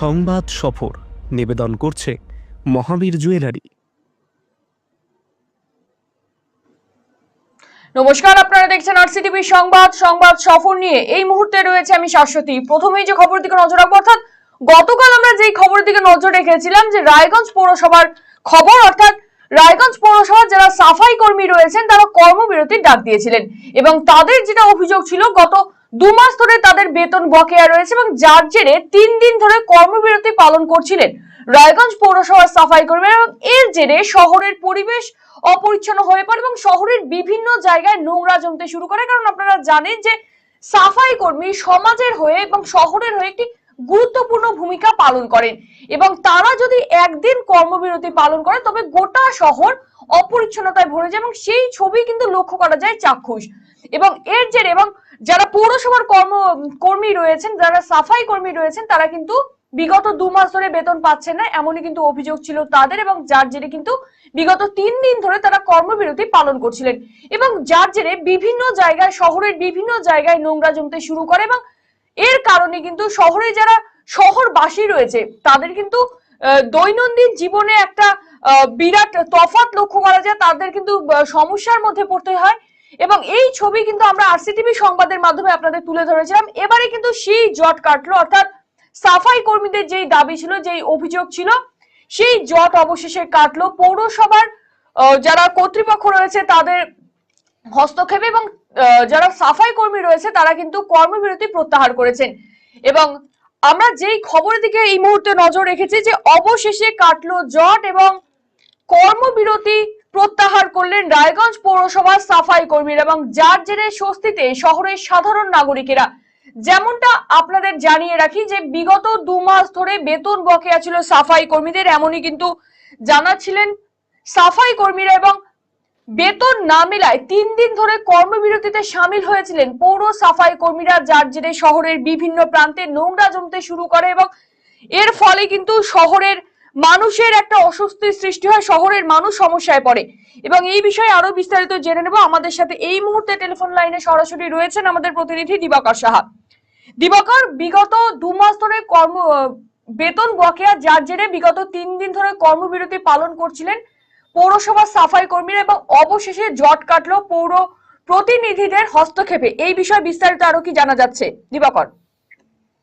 সংবাদ সফর। নিবেদন করছে মহাবীর জুয়েলারি। নমস্কার, আপনারা দেখছেন আরসিটিভি সংবাদ সংবাদ সফর নিয়ে। এই মুহূর্তে রয়েছে আমি শাশ্বতী। প্রথমেই যে খবর দিকে নজর রাখব, অর্থাৎ গতকাল আমরা যেই খবরের দিকে নজর রেখেছিলাম যে রায়গঞ্জ পৌরসভার খবর, অর্থাৎ রায়গঞ্জ পৌরসভার যারা সাফাই কর্মী রয়েছেন, তারা কর্মবিরতির ডাক দিয়েছিলেন। এবং তাদের যেটা অভিযোগ ছিল, গত দু মাস ধরে তাদের বেতন বকেয়া রয়েছে এবং যার জেরে তিন দিন ধরে কর্মবিরতি পালন করছিলেন রায়গঞ্জ পৌরসভার সাফাই কর্মীরা এবং এর জেরে শহরের পরিবেশ অপরিচ্ছন্ন হয়ে পড়ে এবং শহরের বিভিন্ন জায়গায় নোংরা জমতে শুরু করে। কারণ আপনারা জানেন যে সাফাই কর্মী সমাজের হয়ে এবং শহরের হয়ে একটি গুরুত্বপূর্ণ ভূমিকা পালন করেন এবং তারা যদি একদিন কর্মবিরতি পালন করে, তবে গোটা শহর অপরিচ্ছন্নতায় ভরে যায় এবং সেই ছবি কিন্তু লক্ষ্য করা যায় চাক্ষুষ। এবং এর জেরে, এবং যারা পৌরসভার কর্ম, কর্মী রয়েছেন, যারা সাফাই কর্মী রয়েছেন, তারা কিন্তু বিগত দু মাস ধরে বেতন পাচ্ছেন না, এমনই কিন্তু অভিযোগ ছিল তাদের এবং যার জেরে কিন্তু বিগত তিন দিন ধরে তারা কর্মবিরতি পালন করছিলেন। এবং যার জেরে বিভিন্ন জায়গায়, শহরের বিভিন্ন জায়গায় নোংরা জমতে শুরু করে এবং এর কারণে কিন্তু শহরে যারা শহরবাসী রয়েছে, তাদের কিন্তু দৈনন্দিন জীবনে একটা বিরাট তফাৎ লক্ষ্য করা যায়, তাদের কিন্তু সমস্যার মধ্যে পড়তে হয়। এবং এই ছবি কিন্তু আমরা আরসিটিভি সংবাদের মাধ্যমে আপনাদের তুলে ধরেছিলাম। এবারে কিন্তু সেই জট কাটলো, অর্থাৎ সাফাই কর্মীদের যেই দাবি ছিল, যেই অভিযোগ ছিল, সেই জট অবশেষে কাটলো। পৌরসভার যারা কর্তৃপক্ষ রয়েছে তাদের হস্তক্ষেপে এবং যারা সাফাই কর্মী রয়েছে তারা কিন্তু কর্মবিরতি প্রত্যাহার করেছেন। এবং আমরা যেই খবরের দিকে এই মুহূর্তে নজর রেখেছি যে অবশেষে কাটলো জট এবং কর্মবিরতি প্রত্যাহার করলেন রায়গঞ্জ পৌরসভার সাফাই কর্মীরা এবং যার জেরে স্বস্তিতে শহরের সাধারণ নাগরিকেরা। যেমনটা আপনাদের জানিয়ে রাখি যে, বিগত দু মাস ধরে বেতন বকেয়া ছিল সাফাই কর্মীদের, এমনই কিন্তু জানাচ্ছিলেন সাফাই কর্মীরা এবং বেতন না মেলায় তিন দিন ধরে কর্মবিরতিতে সামিল হয়েছিলেন পৌর সাফাই কর্মীরা, যার জেরে শহরের বিভিন্ন প্রান্তে নোংরা জমতে শুরু করে এবং এর ফলে কিন্তু শহরের মানুষের একটা অস্বস্তির সৃষ্টি হয়, শহরের মানুষ সমস্যায় পড়ে। এবং এই বিষয়ে আরও বিস্তারিত জেনে নেব। আমাদের সাথে এই মুহূর্তে টেলিফোন লাইনে সরাসরি রয়েছেন আমাদের প্রতিনিধি দিবাকর সাহা। দিবাকর, বিগত দু মাস ধরে কর্ম বেতন বকেয়া, যার জেরে বিগত তিন দিন ধরে কর্মবিরতি পালন করছিলেন পৌরসভার সাফাই কর্মীরা এবং অবশেষে জট কাটলো পৌর প্রতিনিধিদের হস্তক্ষেপে। এই বিষয়ে বিস্তারিত আরও কি জানা যাচ্ছে? দিবাকর।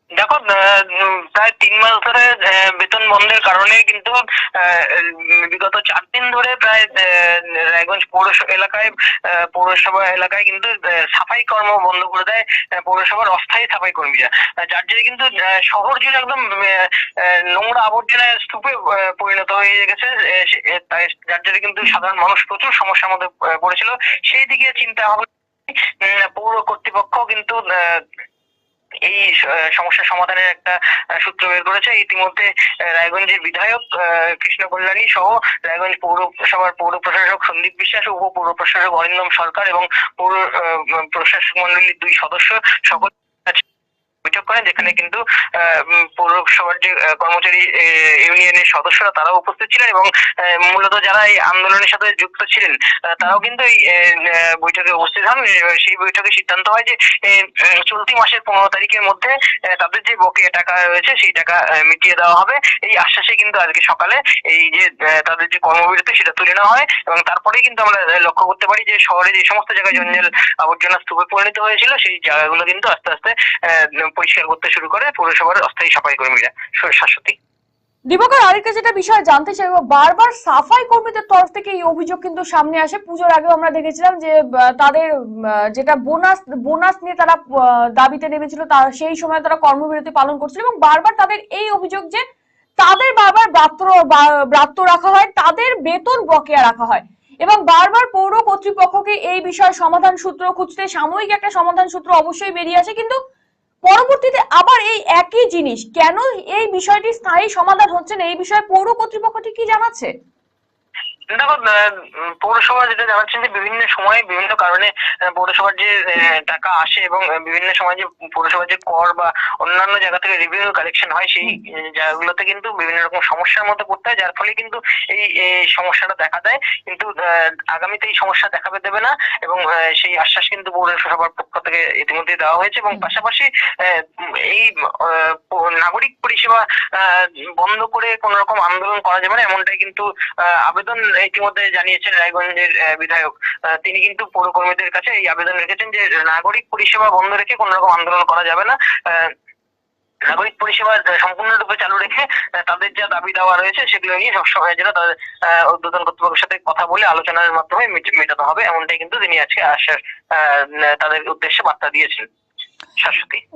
দেখো প্রায় তিন মাস ধরে বেতন বন্ধের কারণে কিন্তু বিগত চার দিন ধরে প্রায় রায়গঞ্জ পৌরসভা এলাকায় পৌরসভা এলাকায় কিন্তু সাফাই কর্ম বন্ধ করে দেয় পৌরসভার অস্থায়ী সাফাই কর্মীরা। যার জন্য কিন্তু শহর জুড়ে একদম নোংরা আবর্জনায় স্তূপে পরিণত হয়ে গেছে যার জন্য কিন্তু সাধারণ মানুষ প্রচুর সমস্যার মধ্যে পড়েছিল। সেই দিকে চিন্তা ভাবনা পৌর কর্তৃপক্ষ কিন্তু এই সমস্যা সমাধানের একটা সূত্র বের করেছে। ইতিমধ্যে রায়গঞ্জের বিধায়ক কৃষ্ণ কল্যাণী সহ রায়গঞ্জ পৌরসভার পৌর প্রশাসক সন্দীপ বিশ্বাস, উপ পৌর প্রশাসক অরিন্দম সরকার এবং পৌর প্রশাসক মন্ডলীর দুই সদস্য সকল বৈঠক করেন, যেখানে কিন্তু পৌরসভার যে কর্মচারী ইউনিয়নের সদস্যরা তারাও উপস্থিত ছিলেন এবং মূলত যারা এই আন্দোলনের সাথে যুক্ত ছিলেন তারাও কিন্তু এই বৈঠকে উপস্থিত হন। সেই বৈঠকে সিদ্ধান্ত হয় যে চলতি মাসের পনেরো তারিখের মধ্যে তাদের যে বকেয়া টাকা রয়েছে, সেই টাকা মিটিয়ে দেওয়া হবে। এই আশ্বাসে কিন্তু আজকে সকালে এই যে তাদের যে কর্মবিরতি, সেটা তুলে নেওয়া হয় এবং তারপরেই কিন্তু আমরা লক্ষ্য করতে পারি যে, শহরে যে সমস্ত জায়গায় জঞ্জাল আবর্জনা স্তূপে পরিণত হয়েছিল, সেই জায়গাগুলো কিন্তু আস্তে আস্তে পরিষ্কার করতে শুরু করে, পৌরসভার অস্থায়ী সাফাই কর্মীরা শাশ্বতী। দিবাকর আরেকটা যেটা বিষয় জানতে চাইব বারবার সাফাই কর্মীদের তরফ থেকে এই অভিযোগ কিন্তু সামনে আসে। পুজোর আগেও আমরা দেখেছিলাম যে তাদের যেটা বোনাস বোনাস নিয়ে তারা দাবিতে নেমেছিল সেই সময় তারা কর্মবিরতি পালন করছিল এবং বারবার তাদের এই অভিযোগ যে, তাদের বারবার ব্রাত্য ব্রাত্য রাখা হয়, তাদের বেতন বকেয়া রাখা হয়। এবং বারবার পৌর কর্তৃপক্ষকে এই বিষয়ে সমাধান সূত্র খুঁজতে, সাময়িক একটা সমাধান সূত্র অবশ্যই বেরিয়ে আসে, কিন্তু পরবর্তীতে আবার এই একই জিনিস। কেন এই বিষয়টি স্থায়ী সমাধান হচ্ছে না? এই বিষয়ে পৌর কর্তৃপক্ষটি কি জানাচ্ছে? দেখো পৌরসভা যেটা জানাচ্ছেন যে বিভিন্ন সময়ে বিভিন্ন কারণে পৌরসভার যে টাকা আসে এবং বিভিন্ন সময় যে পৌরসভার যে কর বা অন্যান্য জায়গা থেকে রেভিনিউ কালেকশন হয় সেই জায়গাগুলোতে কিন্তু বিভিন্ন রকম সমস্যার মধ্যে পড়তে হয় যার ফলে কিন্তু এই সমস্যাটা দেখা দেয়। কিন্তু আগামীতে এই সমস্যা দেখাবে দেবে না এবং সেই আশ্বাস কিন্তু পৌরসভার পক্ষ থেকে ইতিমধ্যে দেওয়া হয়েছে এবং পাশাপাশি আহ, এই নাগরিক পরিষেবা আহ, বন্ধ করে কোন রকম আন্দোলন করা যাবে না এমনটাই কিন্তু আহ, আবেদন ইতিমধ্যে জানিয়েছেন রায়গঞ্জের বিধায়ক। তিনি কিন্তু পৌরকর্মীদের কাছে এই আবেদন রেখেছেন যে নাগরিক পরিষেবা বন্ধ রেখে কোন রকম আন্দোলন করা যাবে না। নাগরিক পরিষেবা সম্পূর্ণরূপে চালু রেখে তাদের যা দাবি দাওয়া রয়েছে সেগুলো নিয়ে সবসময় যেন তাদের ঊর্ধ্বতন কর্তৃপক্ষের সাথে কথা বলে আলোচনার মাধ্যমে মেটাতে হবে। এমনটাই কিন্তু তিনি আজকে আহ, তাদের উদ্দেশ্যে বার্তা দিয়েছেন।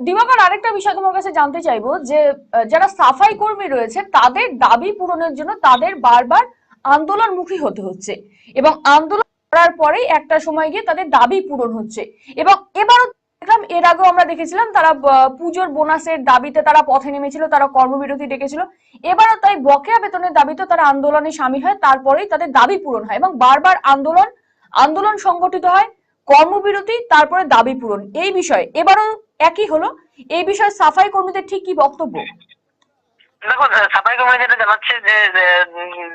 দিবাকর আরেকটা বিষয় তোমার কাছে জানতে চাইব যে যারা সাফাই কর্মী রয়েছে তাদের দাবি পূরণের জন্য তাদের বারবার আন্দোলনমুখী হতে হচ্ছে এবং আন্দোলন করার পরেই একটা সময় গিয়ে তাদের দাবি পূরণ হচ্ছে। এবং এবারও দেখলাম, এর আগেও আমরা দেখেছিলাম তারা পুজোর বোনাসের দাবিতে তারা পথে নেমেছিল, তারা কর্মবিরতি ডেকেছিল। এবারও তাই বকেয়া বেতনের দাবিতে তারা আন্দোলনে সামিল হয়, তারপরেই তাদের দাবি পূরণ হয় এবং বারবার আন্দোলন আন্দোলন সংগঠিত হয়, কর্মবিরতি, তারপরে দাবি পূরণ। এই বিষয়ে এবারও একই হলো। এই বিষয়ে সাফাই কর্মীদের ঠিক কি বক্তব্য? দেখো সাফাই কর্মী যেটা জানাচ্ছে যে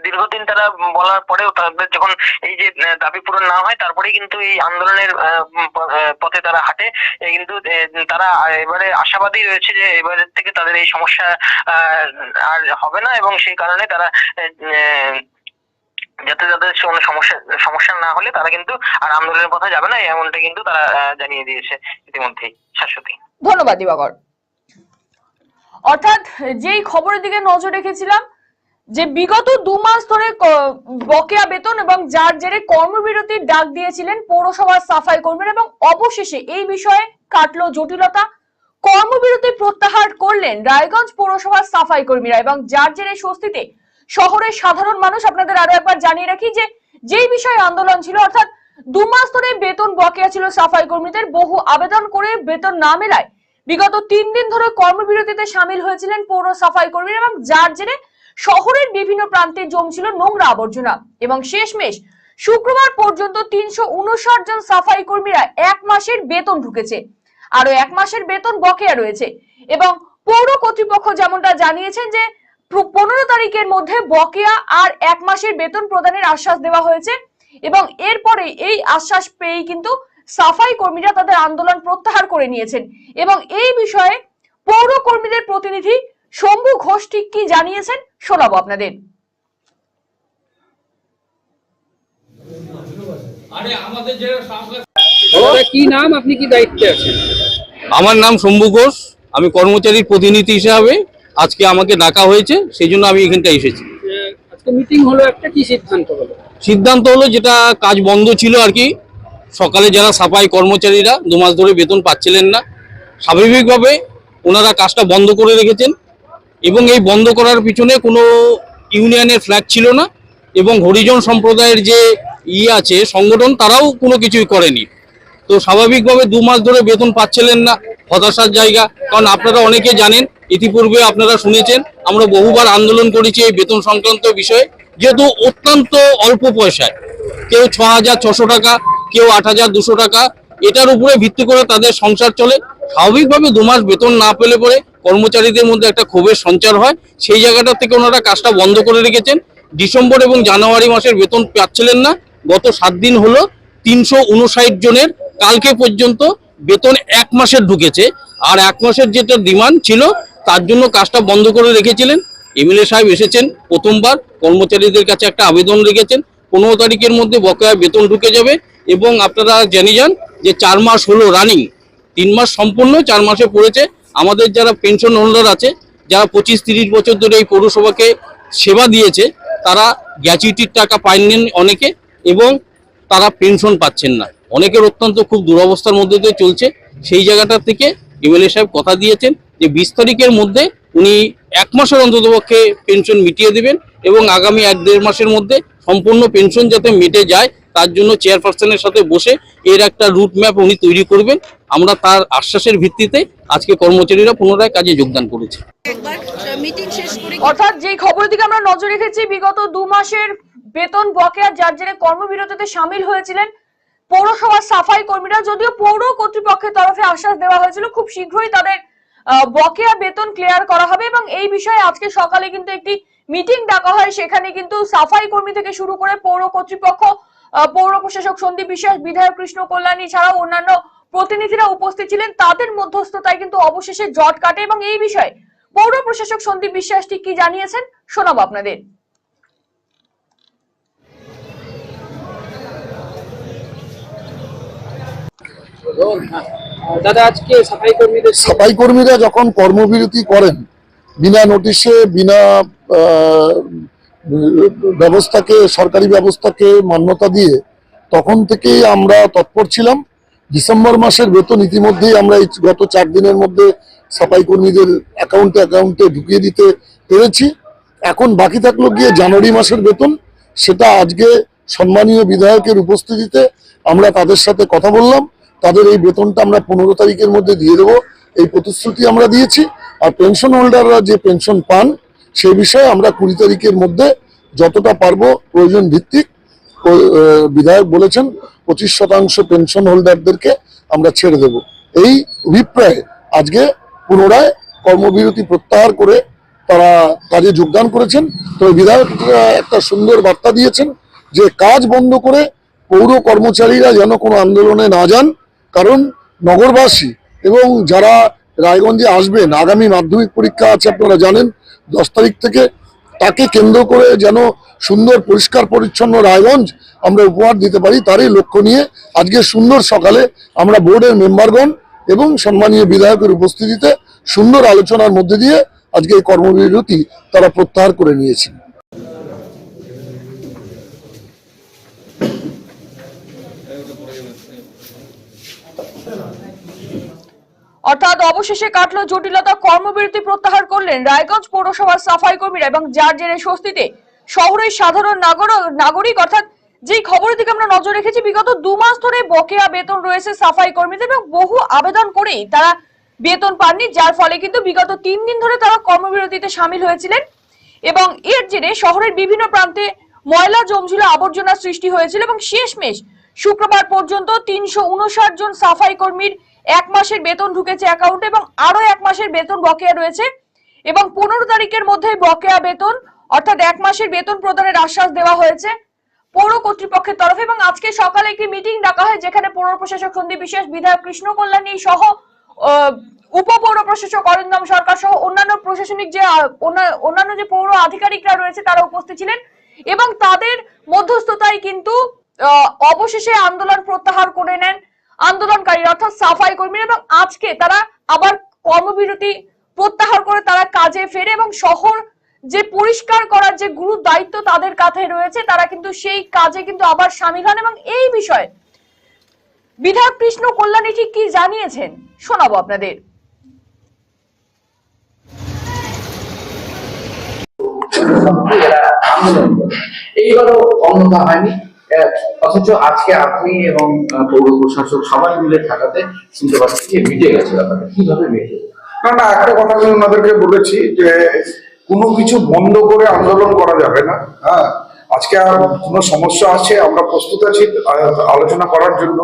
দীর্ঘদিন তারা বলার পরেও তাদের যখন এই যে দাবি পূরণ না হয় তারপরে কিন্তু এই আন্দোলনের পথে তারা হাঁটে। কিন্তু তারা এবারে আশাবাদী রয়েছে যে এবারের থেকে তাদের এই সমস্যা আর হবে না এবং সেই কারণে তারা যাতে তাদের কোনো সমস্যা সমস্যা না হলে তারা কিন্তু আর আন্দোলনের পথে যাবে না, এমনটা কিন্তু তারা জানিয়ে দিয়েছে ইতিমধ্যেই, শাশ্বতী। ধন্যবাদ, দিবাকর। অর্থাৎ যেই খবরের দিকে নজর রেখেছিলাম, যে বিগত দু মাস ধরে বকেয়া বেতন এবং যার জেরে কর্মবিরতির ডাক দিয়েছিলেন পৌরসভার সাফাই কর্মীরা এবং অবশেষে এই বিষয়ে কাটল জটিলতা। কর্মবিরতি প্রত্যাহার করলেন রায়গঞ্জ পৌরসভার সাফাই কর্মীরা এবং যার জেরে স্বস্তিতে শহরের সাধারণ মানুষ। আপনাদের আরও একবার জানিয়ে রাখি যে যেই বিষয়ে আন্দোলন ছিল, অর্থাৎ দু মাস ধরে বেতন বকেয়া ছিল সাফাই কর্মীদের, বহু আবেদন করে বেতন না মেলায় বিগত তিন দিন ধরে কর্মবিরতিতে সামিল হয়েছিলেন পৌর সাফাই কর্মীরা এবং যার জেরে শহরের বিভিন্ন প্রান্তে জমছিল নোংরা আবর্জনা। এবং শেষমেশ শুক্রবার পর্যন্ত তিনশো উনষাট জন সাফাই কর্মীরা এক মাসের বেতন ঢুকেছে। আরও এক মাসের বেতন বকেয়া রয়েছে। এবং পৌর কর্তৃপক্ষ যেমনটা জানিয়েছেন যে পনেরো তারিখের মধ্যে বকেয়া আর এক মাসের বেতন প্রদানের আশ্বাস দেওয়া হয়েছে। এবং এরপরে এই আশ্বাস পেয়েই কিন্তু সাফাই কর্মীরা তাদের আন্দোলন প্রত্যাহার করে নিয়েছেন এবং এই বিষয়ে পৌর কর্মীদের প্রতিনিধি শম্ভু ঘোষ ঠিক কি জানিয়েছেন শোনাবো আপনাদের। আরে আমাদের যে সামনে দাদা কি নাম? আপনি কি দায়িত্বে আছেন? আমার নাম শম্ভু ঘোষ। আমি কর্মচারীর প্রতিনিধি হিসাবে আজকে আমাকে ডাকা হয়েছে সেই জন্য আমি এখানটা এসেছি। আজকে মিটিং হলো একটা কি সিদ্ধান্ত হলো? সিদ্ধান্ত হলো যেটা কাজ বন্ধ ছিল আর কি সকালে যারা সাফাই কর্মচারীরা দু মাস ধরে বেতন পাচ্ছিলেন না, স্বাভাবিকভাবে ওনারা কাজটা বন্ধ করে রেখেছেন এবং এই বন্ধ করার পিছনে কোনো ইউনিয়নের ফ্ল্যাগ ছিল না এবং হরিজন সম্প্রদায়ের যে ইয়ে আছে, সংগঠন, তারাও কোনো কিছুই করেনি। তো স্বাভাবিকভাবে দু মাস ধরে বেতন পাচ্ছিলেন না, হতাশার জায়গা। কারণ আপনারা অনেকে জানেন, ইতিপূর্বে আপনারা শুনেছেন, আমরা বহুবার আন্দোলন করেছি এই বেতন সংক্রান্ত বিষয়ে, যেহেতু অত্যন্ত অল্প পয়সায়, কেউ ছ হাজার ছশো টাকা কেউ আট হাজার দুশো টাকা, এটার উপরে ভিত্তি করে তাদের সংসার চলে। স্বাভাবিকভাবে দু মাস বেতন না পেলে পরে কর্মচারীদের মধ্যে একটা ক্ষোভের সঞ্চার হয়। সেই জায়গাটা থেকে ওনারা কাজটা বন্ধ করে রেখেছেন। ডিসেম্বর এবং জানুয়ারি মাসের বেতন পাচ্ছিলেন না। গত সাত দিন হলো তিনশো উনষাট জনের। কালকে পর্যন্ত বেতন এক মাসের ঢুকেছে। আর এক মাসের যেটা ডিমান্ড ছিল, তার জন্য কাজটা বন্ধ করে রেখেছিলেন। এমএলএ সাহেব এসেছেন প্রথমবার। কর্মচারীদের কাছে একটা আবেদন রেখেছেন। পনেরো তারিখের মধ্যে বকেয়া বেতন ঢুকে যাবে এবং আপনারা জেনে যান যে চার মাস হলো রানিং তিন মাস সম্পূর্ণ, চার মাসে পড়েছে। আমাদের যারা পেনশন হোল্ডার আছে, যারা পঁচিশ তিরিশ বছর ধরে এই পৌরসভাকে সেবা দিয়েছে, তারা গ্যাচুইটির টাকা পাইনি অনেকে এবং তারা পেনশন পাচ্ছেন না। অনেকের অত্যন্ত খুব দুরবস্থার মধ্যে দিয়ে চলছে। সেই জায়গাটা থেকে এমএলএ সাহেব কথা দিয়েছেন যে বিশ তারিখের মধ্যে উনি এক মাসের অন্ততপক্ষে পেনশন মিটিয়ে দেবেন এবং আগামী এক দেড় মাসের মধ্যে সম্পূর্ণ পেনশন যাতে মিটে যায় তার জন্য চেয়ারপারসনের সাথে বসে এর একটা রুট ম্যাপ উনি তৈরি করবেন। আমরা তার আশ্বাসের ভিত্তিতে আজকে কর্মচারীরা পুনরায় কাজে যোগদান করেছে। একবার মিটিং শেষ করে অর্থাৎ যেই খবরের দিকে আমরা নজর রেখেছি বিগত দু মাসের বেতন বকেয়া যার জেরে কর্মবিরতিতে সামিল হয়েছিলেন পৌরসভার সাফাই কর্মীরা। যদিও পৌর কর্তৃপক্ষের তরফে আশ্বাস দেওয়া হয়েছিল খুব শীঘ্রই তাদের বকেয়া বেতন ক্লিয়ার করা হবে এবং এই বিষয়ে আজকে সকালে কিন্তু একটি মিটিং ডাকা হয় সেখানে কিন্তু সাফাই কর্মী থেকে শুরু করে পৌর কর্তৃপক্ষ আহ, পৌর প্রশাসক সন্দীপ বিশ্বাস বিধায়ক কৃষ্ণ কল্যাণী ছাড়াও অন্যান্য প্রতিনিধিরা উপস্থিত ছিলেন। তাদের মধ্যস্থতায় কিন্তু অবশেষে জট কাটে এবং এই বিষয়ে পৌর প্রশাসক সন্দীপ বিশ্বাস ঠিক কি জানিয়েছেন শোনাবো আপনাদের। দাদা আজকে সাফাই কর্মীদের সাফাই কর্মীরা যখন কর্মবিরতি করেন বিনা নোটিশে, বিনা ব্যবস্থাকে, সরকারি ব্যবস্থাকে মান্যতা দিয়ে তখন থেকেই আমরা তৎপর ছিলাম। ডিসেম্বর মাসের বেতন ইতিমধ্যেই আমরা এই গত চার দিনের মধ্যে সাফাই কর্মীদের অ্যাকাউন্টে অ্যাকাউন্টে ঢুকিয়ে দিতে পেরেছি। এখন বাকি থাকল গিয়ে জানুয়ারি মাসের বেতন। সেটা আজকে সম্মানীয় বিধায়কের উপস্থিতিতে আমরা তাদের সাথে কথা বললাম। তাদের এই বেতনটা আমরা পনেরো তারিখের মধ্যে দিয়ে দেবো। এই প্রতিশ্রুতি আমরা দিয়েছি। আর পেনশন হোল্ডাররা যে পেনশন পান সেই বিষয়ে আমরা কুড়ি তারিখের মধ্যে যতটা পারব প্রয়োজন ভিত্তিক বিধায়ক বলেছেন পঁচিশ শতাংশ পেনশন হোল্ডারদেরকে আমরা ছেড়ে দেব। এই অভিপ্রায়ে আজকে পুনরায় কর্মবিরতি প্রত্যাহার করে তারা কাজে যোগদান করেছেন। তবে বিধায়ক আহ, একটা সুন্দর বার্তা দিয়েছেন যে কাজ বন্ধ করে পৌর কর্মচারীরা যেন কোনো আন্দোলনে না যান কারণ নগরবাসী এবং যারা রায়গঞ্জে আসবেন আগামী মাধ্যমিক পরীক্ষা আছে আপনারা জানেন। দশ তারিখ থেকে তাকে কেন্দ্র করে যেন সুন্দর, পরিষ্কার, পরিচ্ছন্ন রায়গঞ্জ আমরা উপহার দিতে পারি, তারই লক্ষ্য নিয়ে আজকে সুন্দর সকালে আমরা বোর্ডের মেম্বারগণ এবং সম্মানীয় বিধায়কের উপস্থিতিতে সুন্দর আলোচনার মধ্যে দিয়ে আজকে এই কর্মবিরতি তারা প্রত্যাহার করে নিয়েছেন। অর্থাৎ অবশেষে কাটলো জটিলতা, কর্মবিরতি প্রত্যাহার করলেন রায়গঞ্জ পৌরসভার সাফাই কর্মীরা এবং যার জেরে স্বস্তিতে শহরের সাধারণ নাগর- নাগরিক, অর্থাৎ যেই খবরের দিকে আমরা নজর রেখেছি, বিগত দু মাস ধরে বকেয়া বেতন রয়েছে সাফাই কর্মীদের এবং বহু আবেদন করেই তারা বেতন পাননি, যার ফলে কিন্তু বিগত তিন দিন ধরে তারা কর্মবিরতিতে সামিল হয়েছিলেন এবং এর জেরে শহরের বিভিন্ন প্রান্তে ময়লা জমছিল আবর্জনা সৃষ্টি হয়েছিল এবং শেষমেশ শুক্রবার পর্যন্ত তিনশো উনষাট জন সাফাই কর্মীর এক মাসের বেতন ঢুকেছে অ্যাকাউন্টে এবং আরও এক মাসের বেতন বকেয়া রয়েছে। এবং পনেরো তারিখের মধ্যে বকেয়া বেতন, অর্থাৎ এক মাসের বেতন প্রদানের আশ্বাস দেওয়া হয়েছে পৌর কর্তৃপক্ষের তরফে এবং আজকে সকালে একটি মিটিং ডাকা হয় যেখানে পৌর প্রশাসক সন্দীপ বিশ্বাস, বিধায়ক কৃষ্ণ কল্যাণী সহ উপপৌর প্রশাসক অরিন্দম সরকার সহ অন্যান্য প্রশাসনিক যে অন্যান্য যে পৌর আধিকারিকরা রয়েছে তারা উপস্থিত ছিলেন এবং তাদের মধ্যস্থতায় কিন্তু অবশেষে আন্দোলন প্রত্যাহার করে নেন। আন্দোলনকারী অর্থাৎ সাফাই কর্মীরা এবং আজকে তারা আবার কর্মবিরতি প্রত্যাহার করে তারা কাজে ফেরে এবং শহর যে পরিষ্কার করার যে গুরু দায়িত্ব তাদের কাঁধে রয়েছে, তারা কিন্তু সেই কাজে কিন্তু আবার সামিল হন এবং এই বিষয়ে বিধায়ক কৃষ্ণ কল্যাণী ঠিক কি জানিয়েছেন শোনাবো আপনাদের করে। এইবারও অন্যথা হয়নি অথচ আজকে আপনি এবং পৌর প্রশাসক সবাই মিলে থাকাতে শুনতে পাচ্ছি যে মিটে গেছে ব্যাপারটা কীভাবে মিটে না না, একটা কথা আমি ওনাদেরকে বলেছি যে কোনো কিছু বন্ধ করে আন্দোলন করা যাবে না হ্যাঁ। আজকে আর কোনো সমস্যা আছে, আমরা প্রস্তুত আছি আলোচনা করার জন্য।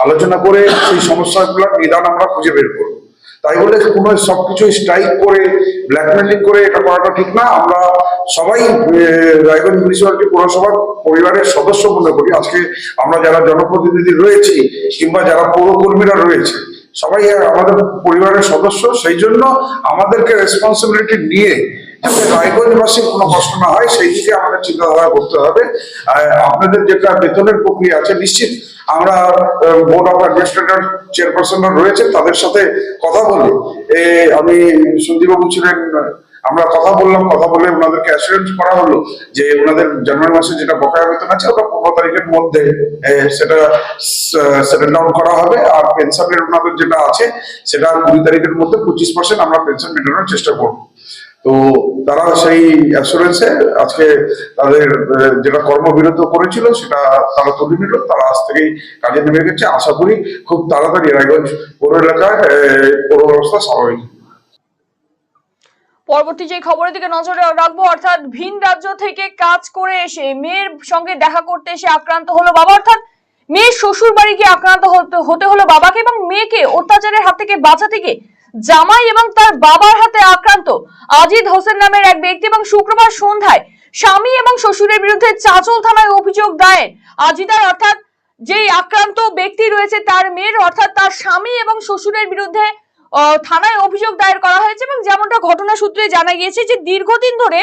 আলোচনা করে সেই সমস্যাগুলোর নিদান আমরা খুঁজে বের করব। তাই বলে কোনো সব সবকিছু স্ট্রাইক করে ব্ল্যাকমেলিং করে, এটা করাটা ঠিক না। আমরা সবাই রায়গঞ্জ মিউনিসিপ্যালিটি পৌরসভার পরিবারের সদস্য মনে করি। আজকে আমরা যারা জনপ্রতিনিধি রয়েছি, কিংবা যারা পৌরকর্মীরা রয়েছে, সবাই আমাদের পরিবারের সদস্য। সেই জন্য আমাদেরকে রেসপন্সিবিলিটি নিয়ে যাতে রায়গঞ্জবাসীর কোনো কষ্ট না হয়, সেই দিকে আমাদের চিন্তাধারা করতে হবে। আর আপনাদের যেটা বেতনের প্রক্রিয়া আছে, নিশ্চিত আমরা বোর্ড অফ অ্যাডমিনিস্ট্রেটর চেয়ারপারসন রয়েছে তাদের সাথে কথা বলে। আমি সঞ্জীববাবু ছিলেন, আমরা কথা বললাম, কথা বলে ওনাদেরকে অ্যাসুরেন্স করা হলো যে ওনাদের জানুয়ারি মাসে যেটা বকেয়া বেতন আছে, ওটা পনেরো তারিখের মধ্যে সেটা সেটেল ডাউন করা হবে। আর পেনশনের ওনাদের যেটা আছে, সেটা কুড়ি তারিখের মধ্যে পঁচিশ পার্সেন্ট আমরা পেনশন মেটানোর চেষ্টা করব। তো তারা সেই অ্যাসুরেন্সে আজকে তাদের যেটা কর্মবিরত করেছিল, সেটা তারা তুলে নিল। তারা আজ থেকেই কাজে নেমে গেছে। আশা করি খুব তাড়াতাড়ি রায়গঞ্জ পৌর এলাকায় পৌর ব্যবস্থা স্বাভাবিক পরবর্তী যে খবরের দিকে নজর রাখব, অর্থাৎ ভিন রাজ্য থেকে কাজ করে এসে, মেয়ের সঙ্গে দেখা করতে এসে আক্রান্ত হলো বাবা। অর্থাৎ মেয়ের শ্বশুর বাড়ি গিয়ে আক্রান্ত হতে- হলো বাবাকে এবং মেয়েকে অত্যাচারের হাত থেকে বাঁচাতে গিয়ে জামাই এবং তার বাবার হাতে আক্রান্ত। আজিদ হোসেন নামের এক ব্যক্তি এবং শুক্রবার সন্ধ্যায় স্বামী এবং শ্বশুরের বিরুদ্ধে চাচল থানায় অভিযোগ দায়ের। আজিদার অর্থাৎ যেই আক্রান্ত ব্যক্তি রয়েছে তার মেয়ের, অর্থাৎ তার স্বামী এবং শ্বশুরের বিরুদ্ধে থানায় অভিযোগ দায়ের করা হয়েছে এবং যেমনটা ঘটনা সূত্রে জানা গিয়েছে যে দীর্ঘদিন ধরে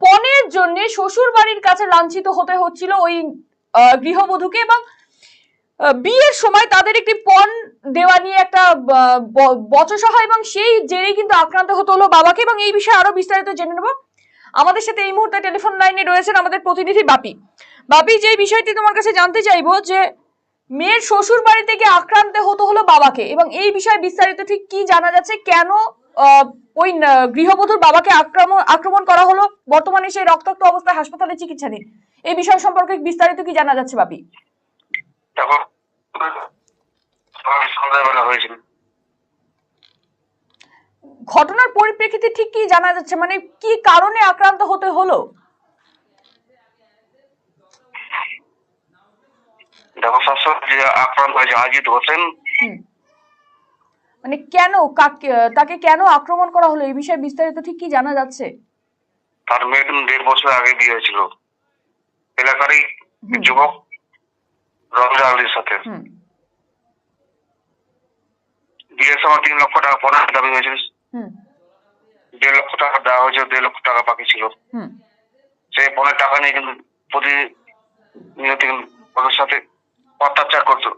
পণের জন্য শ্বশুর বাড়ির কাছে লাঞ্ছিত হতে হচ্ছিল ওই গৃহবধূকে এবং বিয়ের সময় তাদের একটি পণ দেওয়া নিয়ে একটা বচসা হয় এবং সেই জেরে কিন্তু আক্রান্ত হতে হলো বাবাকে এবং এই বিষয়ে আরও বিস্তারিত জেনে নেব। আমাদের সাথে এই মুহূর্তে টেলিফোন লাইনে রয়েছেন আমাদের প্রতিনিধি বাপি। বাপি যে বিষয়টি তোমার কাছে জানতে চাইব যে, মেয়ের শ্বশুর বাড়ি থেকে আক্রান্ত হতে হলো বাবাকে এবং এই বিষয়ে বিস্তারিত ঠিক কি জানা যাচ্ছে? কেন ওই গৃহবধূর বাবাকে আক্রমণ আক্রমণ করা হলো? বর্তমানে সেই রক্তাক্ত অবস্থায় হাসপাতালে চিকিৎসাধীন। এই বিষয় সম্পর্কে বিস্তারিত কি জানা যাচ্ছে বাপি? তখন সন্ধ্যাবেলা হয়েছিল ঘটনার পরিপ্রেক্ষিতে ঠিক কি জানা যাচ্ছে? মানে কি কারণে আক্রান্ত হতে হলো? দেখো শাশুড় যে আক্রান্ত হয়েছে আজিদ হোসেন। মানে কেন কাকে তাকে কেন আক্রমণ করা হলো? এই বিষয়ে বিস্তারিত ঠিক কি জানা যাচ্ছে? তার মেয়ে দেড় বছর আগে বিয়ে হয়েছিল। এলাকারই যুবক রমজা আলীর সাথে। বিয়ের সময় তিন লক্ষ টাকা পনেরো দাবি হয়েছিল। দেড় লক্ষ টাকা দেওয়া হয়েছে দেড় লক্ষ টাকা বাকি ছিল। হুম। সেই পনেরো টাকা নিয়ে কিন্তু প্রতিনিয়ত কিন্তু ওদের সাথে অত্যাচার করতো।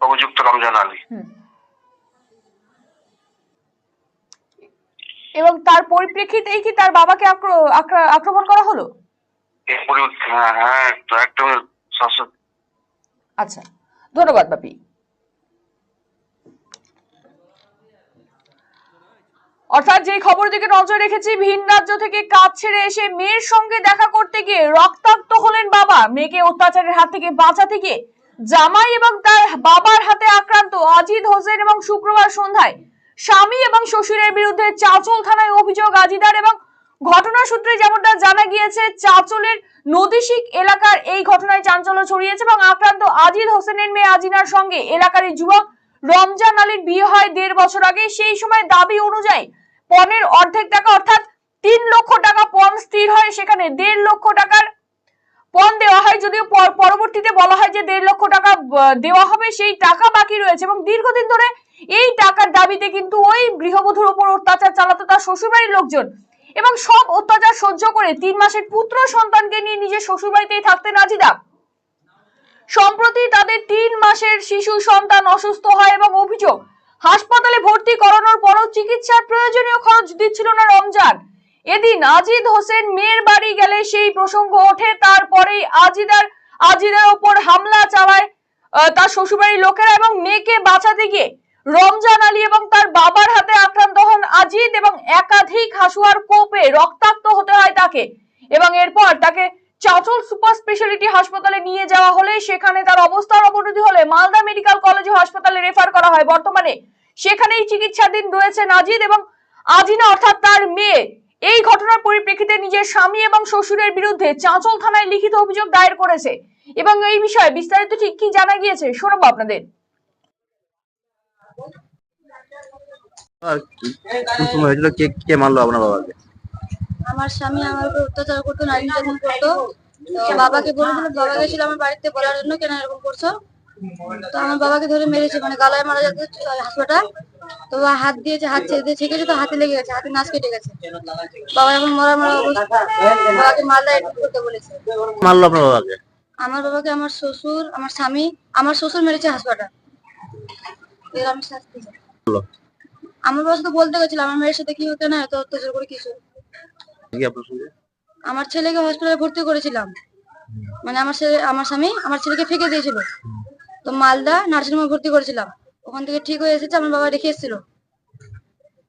অভিযুক্ত রমজান আলী। এবং তার পরিপ্রেক্ষিতেই কি তার বাবাকে আক্রমণ করা হলো? হ্যাঁ হ্যাঁ একদম আচ্ছা। ধন্যবাদ বাপি। অর্থাৎ যে খবর দিকে নজর রেখেছি, ভিন রাজ্য থেকে কাজ ছেড়ে এসে মেয়ের সঙ্গে দেখা করতে গিয়ে রক্তাক্ত হলেন বাবা। মেয়েকে অত্যাচারের হাত থেকে বাঁচাতে গিয়ে জামাই এবং তার বাবার হাতে আক্রান্ত আজিদ হোসেন এবং শুক্রবার সন্ধ্যায় স্বামী এবং শ্বশুরের বিরুদ্ধে চাচল থানায় অভিযোগ আজিদার এবং ঘটনা সূত্রে যেমনটা জানা গিয়েছে, চাচলের নদীশিক এলাকার এই ঘটনায় চাঞ্চল্য ছড়িয়েছে এবং আক্রান্ত আজিদ হোসেনের মেয়ে আজিনার সঙ্গে এলাকার এই যুবক রমজান আলীর বিয়ে হয় দেড় বছর আগে। সেই সময় দাবি অনুযায়ী পণের অর্ধেক টাকা, অর্থাৎ তিন লক্ষ টাকা পণ স্থির হয় সেখানে। দেড় লক্ষ টাকার পণ দেওয়া হয় যদিও পর- পরবর্তীতে বলা হয় যে দেড় লক্ষ টাকা দেওয়া হবে সেই টাকা বাকি রয়েছে এবং দীর্ঘদিন ধরে এই টাকার দাবিতে কিন্তু ওই গৃহবধূর ওপর অত্যাচার চালাতো তার শ্বশুরবাড়ির লোকজন। এবং সব অত্যাচার সহ্য করে তিন মাসের পুত্র সন্তানকে নিয়ে নিজের শ্বশুরবাড়িতেই থাকতেন আজিদা সম্প্রতি তাদের তিন মাসের শিশু সন্তান অসুস্থ হয় এবং অভিযোগ হাসপাতালে ভর্তি করানোর পরও চিকিৎসার প্রয়োজনীয় খরচ দিচ্ছিল না রমজান। এদিন আজিদ হোসেন মেয়ের বাড়ি গেলে সেই প্রসঙ্গ ওঠে, তারপরেই আজিদার আজিদার ওপর হামলা চালায় তার শ্বশুরবাড়ির লোকেরা এবং মেয়েকে বাঁচাতে গিয়ে রমজান আলী এবং তার বাবার হাতে আক্রান্ত হন আজিদ এবং একাধিক হাসুয়ার কোপে রক্তাক্ত হতে হয় তাকে এবং এরপর তাকে চাচল সুপার স্পেশালিটি হাসপাতালে নিয়ে যাওয়া হলে সেখানে তার অবস্থার অবনতি হলে মালদা মেডিকেল কলেজ হাসপাতালে রেফার করা হয়। বর্তমানে সেখানেই চিকিৎসাধীন রয়েছে নাজিদ এবং আজিনা, অর্থাৎ তার মেয়ে। এই ঘটনার পরিপ্রেক্ষিতে নিজের স্বামী এবং শ্বশুরের বিরুদ্ধে চাঁচল থানায় লিখিত অভিযোগ দায়ের করেছে। এবং এই বিষয়ে বিস্তারিত ঠিক কি জানা গিয়েছে শোনাবো আপনাদের। কে মারলো আপনার বাবাকে? আমার স্বামী আমার উপর অত্যাচার করতো নারী নির্যাতন করতো। তো বাবাকে বলেছিল বাবা গেছিল আমার বাড়িতে বলার জন্য কেন এরকম করছ? তো আমার বাবাকে ধরে মেরেছে মানে গালায় মারা যাচ্ছে হাসপাতাল। তো বাবা হাত দিয়েছে হাত ছেড়ে দিয়ে ছেঁকেছে তো হাতে লেগে গেছে হাতে নাচ কেটে গেছে। বাবা এখন মরা মরা অবস্থা বাবাকে মালদা করতে বলেছে। মারলো আপনার বাবাকে? আমার বাবাকে আমার শ্বশুর আমার স্বামী আমার শ্বশুর মেরেছে হাসপাতাল। এর আমি শাস্তি আমার বাবা তো বলতে গেছিল আমার মেয়ের সাথে কি হতে না এত অত্যাচার করে কিছু আমার ছেলেকে হসপিটালে ভর্তি করেছিলাম। মানে আমার ছেলে আমার স্বামী আমার ছেলেকে ফেঁকে দিয়েছিল। তো মালদা নার্সিংহোমে ভর্তি করেছিলাম। ওখান থেকে ঠিক হয়ে এসেছে আমার বাবা রেখে এসেছিল।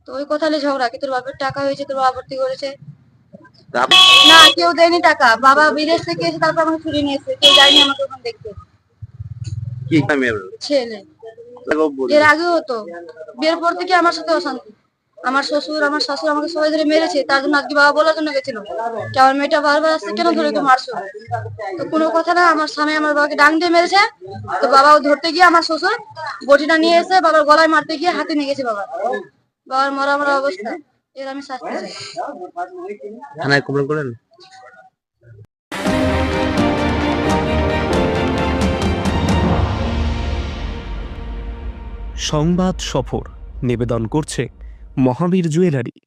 তো ওই কথা ঝগড়া কি তোর বাপের টাকা হয়েছে তোর বাবা ভর্তি করেছে? না কেউ দেয়নি টাকা। বাবা বিদেশ থেকে এসে তারপর আমাকে ছুটি নিয়ে এসেছে। কেউ যায়নি আমাকে ওখানে দেখতে। ছেলে। এর আগেও হতো। বিয়ের পর থেকে আমার সাথে অশান্তি। আমার শ্বশুর আমার শাশুড়ি আমাকে সবাই ধরে মেরেছে তার জন্য আজকে বাবা বলার জন্য গেছিল। কি আমার মেয়েটা বারবার আসছে কেন ধরে তো মারছো? তো কোনো কথা না আমার স্বামী আমার বাবাকে ডাং দিয়ে মেরেছে। তো বাবাও ধরতে গিয়ে আমার শ্বশুর বটিটা নিয়ে এসে বাবার গলায় মারতে গিয়ে হাতে নিয়ে গেছে বাবা বাবার মরা মরা অবস্থা। এর আমি শাস্তি চাই। থানায় কমপ্লেন করেন? সংবাদ সফর নিবেদন করছে মহাবীর জুয়েলারি।